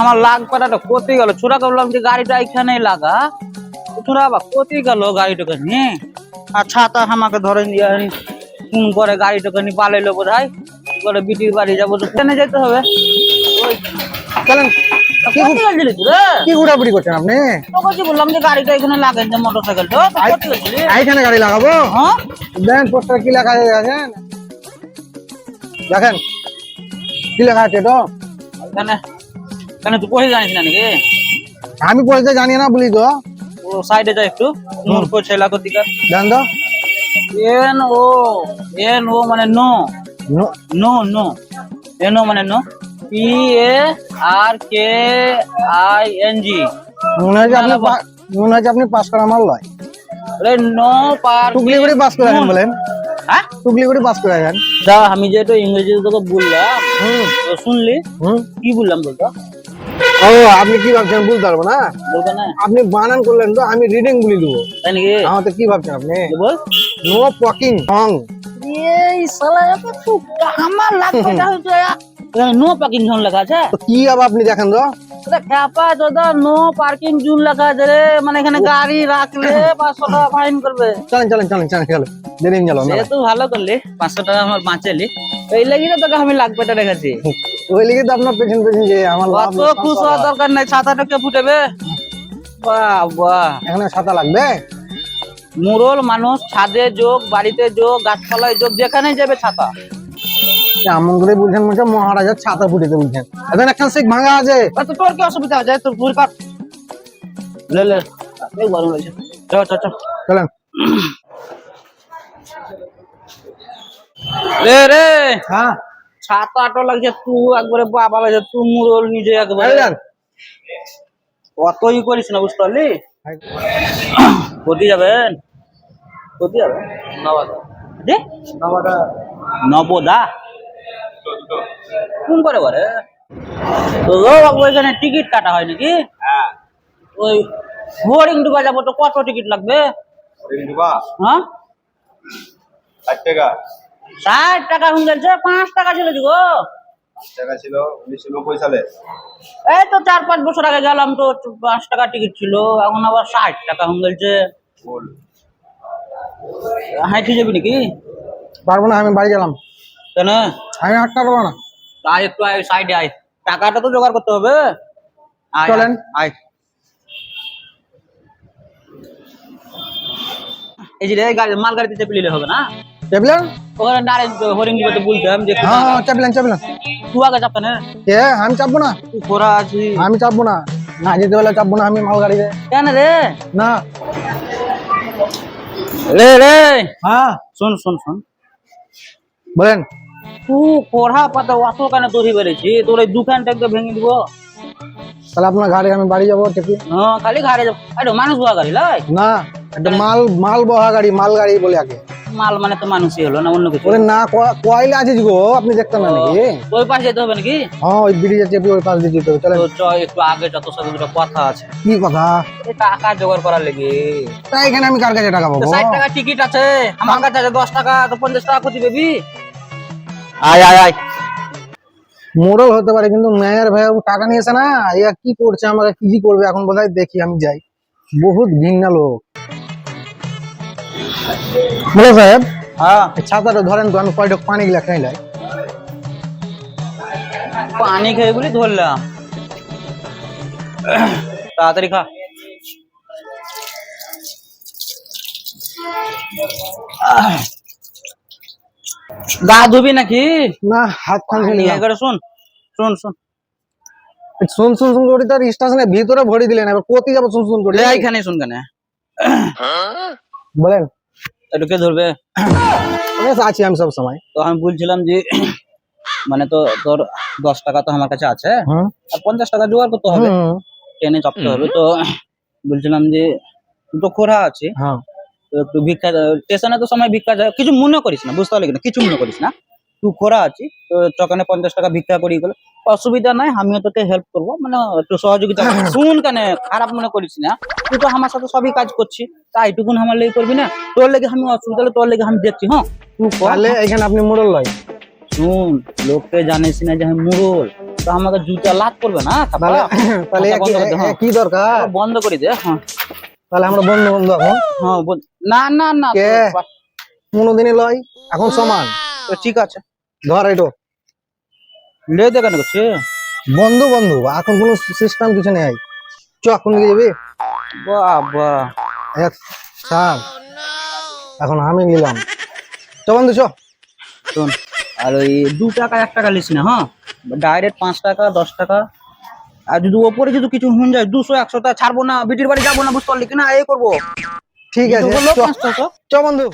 আমার লাগ পাটাটা কোথায় গেল। ছোড়া বললাম যে গাড়িটা এখানে লাগা। ছোড়া বা কোথায় গেল গাড়িটাকে নিয়ে। আর ছাতা আমাকে ধরে নিয়ে ফোন করে গাড়িটাকে নিয়ে পালাইলো বোধ হয় করে বিটির বাড়ি যাব ট্রেনে যেতে হবে। চলেন কি ঘোরাঘুরি করছেন আপনি? তোকে বললাম যে গাড়িটা এখানে লাগাই গাড়ি লাগাবো? হ্যাঁ? দেন পোস্টার কি দেখেন দেখেন। কি লেখা আছে তো এখানে এখানে তুই পড়ে জানিস না নাকি? আমি পড়তে জানি না বলি তো। ও সাইডে যা একটু। মূর্খ ছেলা কোথিকার দেন তো। এন ও এন ও মানে no. No- no no. N O মানে no. P A R K I N G. মনে হয় আপনি মনে হয় আপনি পাস করা মাল লয়। আরে নো পার টুকলি করে পাস করে বলেন। হ্যাঁ? পাস করে আছেন দা আমি ইংরেজি তোকে বললাম হুম। তো শুনলি? হুম। কি বললাম বলতো? ও আপনি কি ভাবছেন বুঝতে পারব না? বলবে না। আপনি বানান করলেন তো আমি রিডিং বলে দেবো। তাই নাকি? আমার তো কি ভাবছেন আপনি? বল? নো পকিং সং এই শালা এত লাগবে না নো পার্কিং জোন লেখা আছে? কি আবার আপনি দেখেন তো? খ্যাপা দাদা নো পার্কিং জোন লেখা আছে রে। মানে এখানে গাড়ি রাখলে পাঁচশো টাকা ফাইন করবে। চলেন চলেন চলেন চলেন দেরি গেল তুই ভালো করলি। পাঁচশো টাকা আমার বাঁচালি। এই লাগি তো তোকে আমি লাখ পেটা রেখেছি। ওই লিগে তো আপনার পেছন পেছন যে আমার অত খুশ হওয়ার দরকার নাই ছাতাটা কে ফুটেবে। বাহ বাহ এখানে ছাতা লাগবে? মুরল মানুষ ছাদে যোগ বাড়িতে যোগ গাছপালায় যোগ যেখানে যাবে ছাতা। এমন করে বলছেন হচ্ছে মহারাজার ছাতা ফুটিতে বলছেন। এখন একখান শিখ ভাঙা আছে। তো তোর কি অসুবিধা? আছে তোর ভুল কাট লে লে গরম লাগছে চল চল চল চলেন। রে রে! হ্যাঁ। ছাতা আটো লাগছে তুই একবারে বাবা লাগছে তুই মুরল নিজে একবারে। অতই করিস না বুঝতে পারলি? কোথায় যাবেন কোথায় যাবেন নবাদা। জি নবদা? কোন করে করে তো ও টিকিট কাটা হয় নাকি? ওই হোর্ডিং ঢুকা যাব তো কত টিকিট লাগবে? হ্যাঁ? ষাট টাকা। ষাট টাকা হয়ে গেছে পাঁচ টাকা ছিল গো? টাকা ছিল উনিশশো নব্বই সালে। এই তো চার পাঁচ বছর আগে গেলাম তো পাঁচ টাকা টিকিট ছিল এখন আবার ষাট টাকা হয়ে গেছে বল। হাঁটি যাবি নাকি? পারব না আমি বাড়ি গেলাম। কেন? আমি হাঁটতে পারব না। আয় একটু আয় সাইডে আয়। টাকাটা তো জোগাড় করতে হবে। চলেন। আয়, এই যে রে, গাড়ি মাল গাড়িতে চেপে নিলে হবে না? চাপলেন ওখানে হরিং দিবাতে বলতাম যে হ্যাঁ হ্যাঁ, চাপলেন চাপলেন। তুই আগে চাপতে না। কে আমি চাপবো না। তুই খোরা আছি আমি চাপবো না। না যেতে বেলা চাপবো না আমি মাল গাড়িতে। কেন রে? না। রে রে। হ্যাঁ। শোন শোন শোন। বলেন। তুই পড়া পাতা অত কেন তৈরি বেড়েছি তোর এই দোকানটা একদম ভেঙে দিব। তাহলে আপনার গাড়ি আমি বাড়ি যাব চেপি হ্যাঁ খালি ঘাড়ে যাব। আরে মানুষ বুয়া গাড়ি লাই না এটা মাল মাল বহা গাড়ি মাল গাড়ি বলে আগে। মাল মানে তো মানুষই হলো না অন্য কিছু। ওরে না কয়লা আছে গো? আপনি দেখতেন না নাকি? ওই পাশে যেতে হবে নাকি? হ্যাঁ ওই ব্রিজে চেপে ওই পাশ দিয়ে যেতে হবে চলেন। তো চ একটু আগে যত সাথে দুটো কথা আছে। কি কথা? এই টাকা জোগাড় করার লেগে। তাই এখানে আমি কার কাছে টাকা পাবো? ষাট টাকা টিকিট আছে। আমার কাছে আছে দশ টাকা তো পঞ্চাশ টাকা ক্ষতি পেবি আয় আয় আয়। মোড়ল হতে পারে কিন্তু মেয়ের ভাই টাকা নিয়েছে না। ইয়া কি করছে আমাকে কি কি করবে এখন বোধহয় দেখি আমি যাই। বহুত ঘৃণা লোক। বলো সাহেব হ্যাঁ। ছাতাটা ধরেন তো আমি কয়টা পানি গিলা খাই লাই। পানি খেয়ে বলি ধরলাম। তাড়াতাড়ি খা। গা ধুবি নাকি? না হাত শুন শুন শুন। শুন শুন শুন করে তার স্টেশনের ভিতরে ভরি দিলেন এবার কোথায় যাব শুন শুন করে? লে এইখানে শুন কেন। বলেন। একটু কে ধরবে। বেশ আছি আমি সব সময়। তো আমি বলছিলাম যে মানে তো তোর দশ টাকা তো আমার কাছে আছে। আর পঞ্চাশ টাকা জোগাড় করতে হবে। ট্রেনে চাপতে হবে। তো বলছিলাম যে তুই তো খোরা আছে। হ্যাঁ। একটু ভিক্ষা স্টেশনে তো সময় ভিক্ষা যায় কিছু মনে করিস না বুঝতে পারলি না কিছু মনে করিস না। তুই খোরা আছি তো চকানে পঞ্চাশ টাকা ভিক্ষা করি গেলে। অসুবিধা নাই আমিও তোকে হেল্প করব। মানে একটু সহযোগিতা শুন কেন খারাপ মনে করিস না। তুই তো আমার সাথে সবই কাজ করছি। তা এইটুকুন আমার লেগে করবি না? তোর লেগে আমি অসুবিধা হলে তোর লেগে আমি দেখছি হ্যাঁ? তুই তাহলে এখানে আপনি মোড়ল লয় শুন লোককে জানিস না যে আমি মুরল তো আমাকে জুতা লাভ করবে না? তাহলে হ্যাঁ। কি দরকার? বন্ধ করে দে হ্যাঁ। তাহলে আমরা বন্ধু বন্ধু এখন? হ্যাঁ না না না কে? কোনোদিনই লয়? এখন সমান? তো ঠিক আছে। ধর এটো। লে দে কেন করছে? বন্ধু বন্ধু এখন কোনো সিস্টেম কিছু নেই। চ এখন দিকে যাবি? বাবা। এক সাল এখন আমি নিলাম। চ বন্ধু চ। শোন আর ওই দু টাকা এক টাকা লিস না হ্যাঁ? ডাইরেক্ট পাঁচ টাকা দশ টাকা। আর যদি ওপরে যদি কিছু হয়ে যায় দুশো একশো টা ছাড়বো না বিটির বাড়ি যাব না বুঝতে পারলি কিনা এই করব। ঠিক আছে চ, বন্ধু।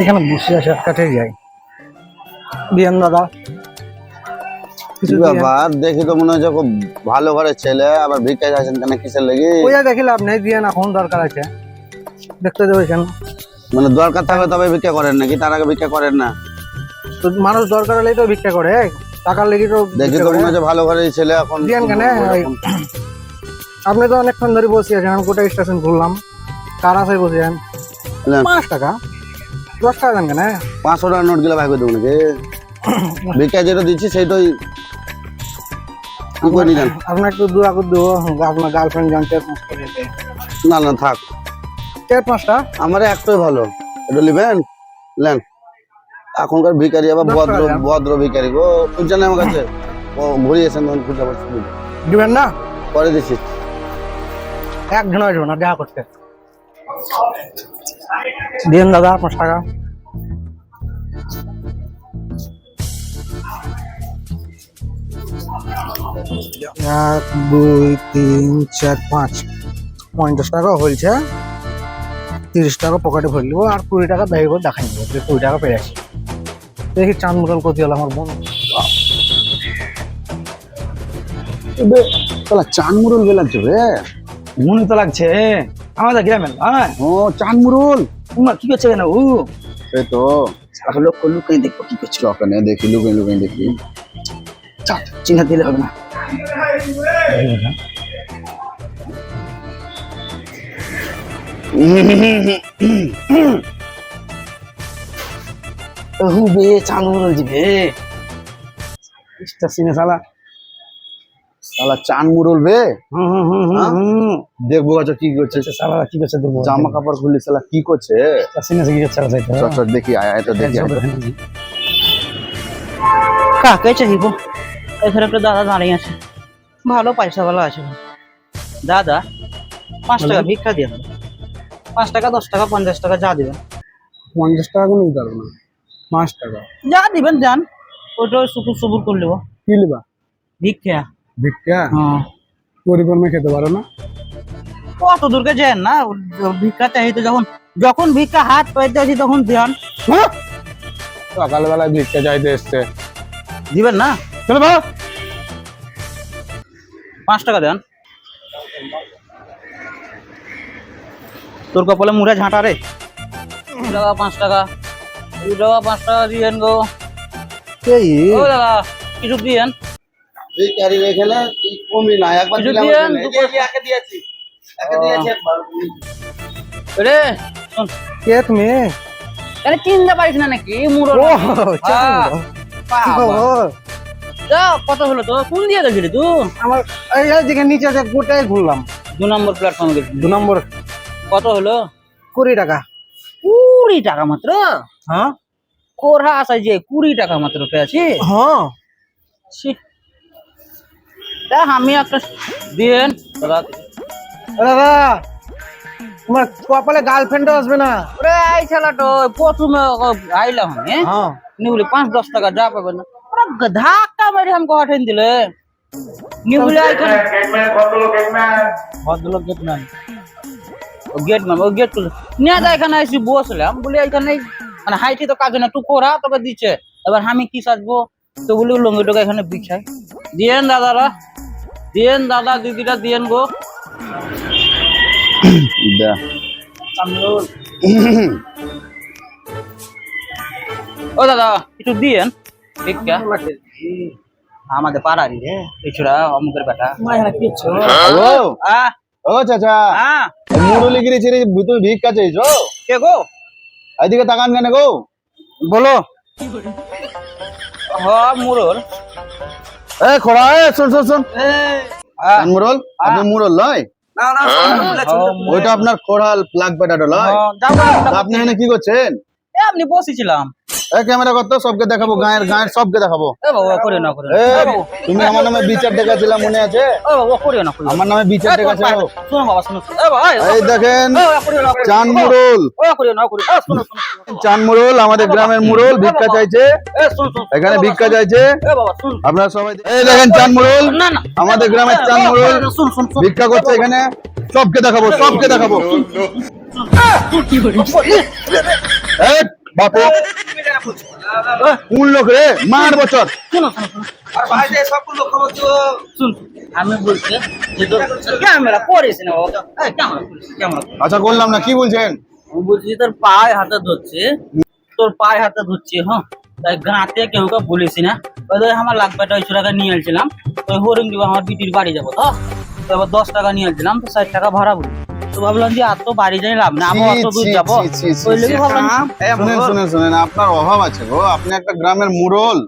এখানে বসে আছে কাটে যাই। বিয়ান দাদা। কিছু ব্যাপার? দেখি তো মনে হচ্ছে খুব ভালো ঘরের ছেলে আবার ভিক্ষা যাচ্ছেন কেন কিসের লেগে? ওই যা দেখি লাভ নেই দিয়েন এখন দরকার আছে। দেখতে দেবে কেন মানে দরকার থাকলে তবে ভিক্ষা করেন নাকি? তার আগে ভিক্ষা করেন না? তো মানুষ দরকার হলেই তো ভিক্ষা করে টাকার লেগে তো দেখি ভিক্ষা তো করে। মনে হচ্ছে ভালো ঘরের ছেলে এখন দিয়েন কেন? আপনি তো অনেকক্ষণ ধরে বসে আছেন আমি কোটা স্টেশন ঘুরলাম। কার আশায় বসে আছেন? নেন। পাঁচ টাকা? দশ টাকা দেন কেন? পাঁচশো টাকার নোটগুলো ভাই করে দেবো নাকি? ভিক্ষা যেটা দিচ্ছি সেইটাই করে যান আপনার একটু দোয়া করে দেবো আপনার গার্লফ্রেন্ড না না থাক। চার পাঁচটা? আমার একটাই ভালো। এটা নেবেন নেন এখনকার ভিকারি আবার ভদ্র ভদ্র ভিকারি গো। খুঁজছেন না আমার কাছে? ও ঘুরিয়েছেন তখন খুঁজে পাচ্ছি দিবেন না? পরে দিচ্ছি। একজন আসব না দেখা করতে। দিন দাদা পাঁচ টাকা। এক দুই তিন চার পাঁচ। পঞ্চাশ টাকা হয়েছে। তিরিশ টাকা পকেটে ভরে নেব আর কুড়ি টাকা ব্যাগে করে দেখাই নেব কুড়ি টাকা পেয়ে আছি দেখি চাঁদ মোটাল করতে হলো আমার বোন। তাহলে চান মুরুল বে লাগছে রে মনে তো লাগছে আমাদের গ্রামের হ্যাঁ ও চান মুরুল তোমার কি করছে কেন ও এই তো সারা লোক লুকাই দেখব কি করছে চকানে দেখি লুকাই লুকাই দেখি। চাপ চিন্তা দিলে হবে না। বে চাঁদ দিবে সিনে শালা। শালা চান মুরুল বে হুম হুম হুম হুম, হ্যাঁ? হুম। দেখব গাছ কি করছে। শালা কি করছে দেখব? জামা কাপড় খুললি শালা কি করছে? সিনে কি করছে চল চল দেখি আয় আয় তো দেখি কাকে চাইব? এখানে একটা দাদা দাঁড়িয়ে আছে। ভালো পয়সা ভালো আছে। দাদা পাঁচ টাকা ভিক্ষা দিয়ে পাঁচ টাকা দশ টাকা পঞ্চাশ টাকা যা দিবেন পঞ্চাশ টাকা কোনো দিতে পারব না পাঁচ টাকা। যা দিবেন যান। ওইটা সুকুর সুপুর করে নেব। কি লিবা ভিক্ষা। ভিক্ষা? হ্যাঁ। পরিকর্মে খেতে পারো না? কত দূরকে যান না। ভিক্ষা চাইতে যখন যখন ভিক্ষা হাত পাইতে আছি তখন দেন। সকালবেলায় ভিক্ষা চাইতে এসছে। দিবেন না? চলো বাবা। পাঁচ টাকা দেন। তোর কপালে মুড়ে ঝাঁটা রে। পাঁচ টাকা। দু টাকা পাঁচ টাকা দিয়েন গো। এই। ও দাদা কিছু দিয়েন ভিখারি রেখেলে কি কমই না একবার দিলাম দিয়েন, ওখানে। এই যে, এই যে, একে দিয়েছি একে দিয়েছি একবার। রে কে তুমি? তাহলে চিনতে পারিস না নাকি? মুড়ো কত হলো তো কোন দিয়ে গেছিলি তুই আমার এই এই যেখানে নিচে আছে গোটাই ঘুরলাম। দু নম্বর প্ল্যাটফর্মে দু নম্বর। কত হলো? কুড়ি টাকা। কুড়ি টাকা মাত্র? হ্যাঁ? কোরহা আসাই যে কুড়ি টাকা মাত্র পেয়েছি। হ্যাঁ। ছি। তা আমি একটা দিয়েন দাদা। তোমার কপালে গার্লফ্রেন্ডও আসবে না। ওরে এই ছেলেটা প্রথমে আইলাম আমি। হ্যাঁ। নিবলি পাঁচ দশ টাকা যা পাবে না। ধাক্কা মেরে আমাকে হঠাৎ দিলে। নিবলি এখানে ভদ্রলোক গেট নাই। গেট ম্যাম ওই গেট খুলে নিয়ে যা এখানে এসে বসলাম বলি এখানে মানে হাইটি তো কাজ না তুই কোরা তোকে দিচ্ছে। এবার আমি কি সাজবো? তো বলি লঙ্গি টোকা এখানে বিছাই। দিয়েন দাদারা দিয়েন দাদা দিদিরা দিয়েন গো। দে। ও দাদা একটু দিয়েন। ভিক্ষা। আমাদের পাড়ারই রে পিছুরা অমুকের বেটা। আ। ও চাচা আ। মুরুলি গিরি ছেড়ে তুমি ভিক্ষা চাইছো? কে গো? এদিকে তাকান কেন গো? বলো। হ মুরল। এ খোড়া এ শোন শোন শোন। মুরল আপনি মুরল লয় ওইটা আপনার খোড়াল প্লাগ প্যাটাটো লয় আপনি এখানে কি করছেন? এমনি বসেছিলাম। এ ক্যামেরা করতো সবকে দেখাবো গায়ের গায়ের সবকে দেখাবো। এ বাবা করে না করে এ এ তুমি আমার নামে বিচার মনে আছে? এ বাবা করে না করে আমার নামে বিচার এ, ডেকেছিল পায়ে- বাবা শোনো শোনো। এ বাবা, এই দেখেন এ, এ, করে না, চান মুরল ও করে না করে না। এ, শোনো শোনো শোনো। চান মুরল আমাদের গ্রামের মুরল ভিক্ষা চাইছে। এ শোনো শোনো এখানে ভিক্ষা চাইছে। এ বাবা শুন। আপনারা সবাই এই দেখেন চান মুরল না না। আমাদের গ্রামের চান মুরল ভিক্ষা করছে এখানে। সবকে দেখাবো সবকে দেখাবো। বাপু কোন লোক রে মার বছর। আচ্ছা করলাম না কি বলছেন? বলছি তোর পায়ে হাতে ধরছে তোর পায়ে হাতে ধরছে হ্যাঁ? তাই গাঁতে কেউ কে বলিস না। ওই ধর আমার লাগবে ওইশো টাকা নিয়ে এলছিলাম ওই হরিং দিব আমার বিটির বাড়ি যাব তো? এবার দশ টাকা নিয়ে এলছিলাম তো ষাট টাকা ভাড়া বলি। তো ভাবলাম যে আর বাড়ি যাই লাভ না আমি অত দূর যাব। ছি, ছি, ছি, ওই লেগে ভাবলাম। শুনেন শুনেন শুনেন আপনার অভাব আছে গো। আপনি একটা গ্রামের মুরল।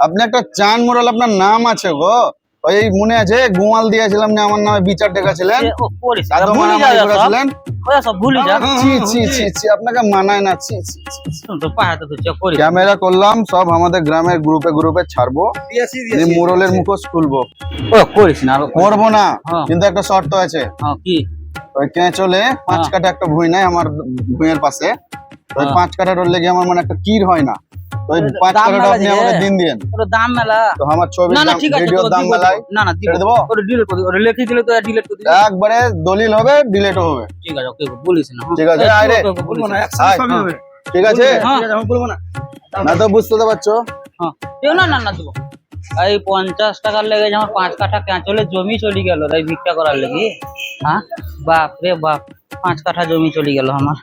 আপনি একটা চান মুরল আপনার নাম আছে গো। ওই মনে আছে গোয়াল দিয়েছিলাম না আমার নামে বিচার ডেকেছিলেন? আপনাকে মানায় না। ক্যামেরা করলাম সব আমাদের গ্রামের গ্রুপে গ্রুপে ছাড়বো। মুরলের মুখোশ খুলবো। ও করিস না করব না হ্যাঁ। কিন্তু একটা শর্ত আছে। হ্যাঁ, কি? ওই কেঁচলে পাঁচ হ্যাঁ। কাঠা একটা ভুঁই নাই আমার ভুঁইয়ের পাশে। ওই হ্যাঁ। পাঁচ কাঠার লেগে আমার মানে একটা কির হয় না। ওই ওই পাঁচ দাম আপনি আমাকে দিন দিন দাম মেলা। তো আমার না না ঠিক আছে ভিডিওর দাম না না ছেড়ে দেবো? ওরে ডিলিট করে দিবো। লিখে দিলে তো ডিলিট করে দিবি। একবারে দলিল হবে ডিলেট হবে। ঠিক আছে ওকে বলিস না। ঠিক আছে, না। ঠিক আছে? না তো বুঝতে তো পারছ? হ্যাঁ। না না না দেবো। এই পঞ্চাশ টাকার লেগে আমার পাঁচ কাঠা ক্যাঁচলে জমি চলে গেল, তাই ভিক্ষা করার লেগে হ্যাঁ? বাপ রে বাপ, পাঁচ কাঠা জমি চলে গেল আমার।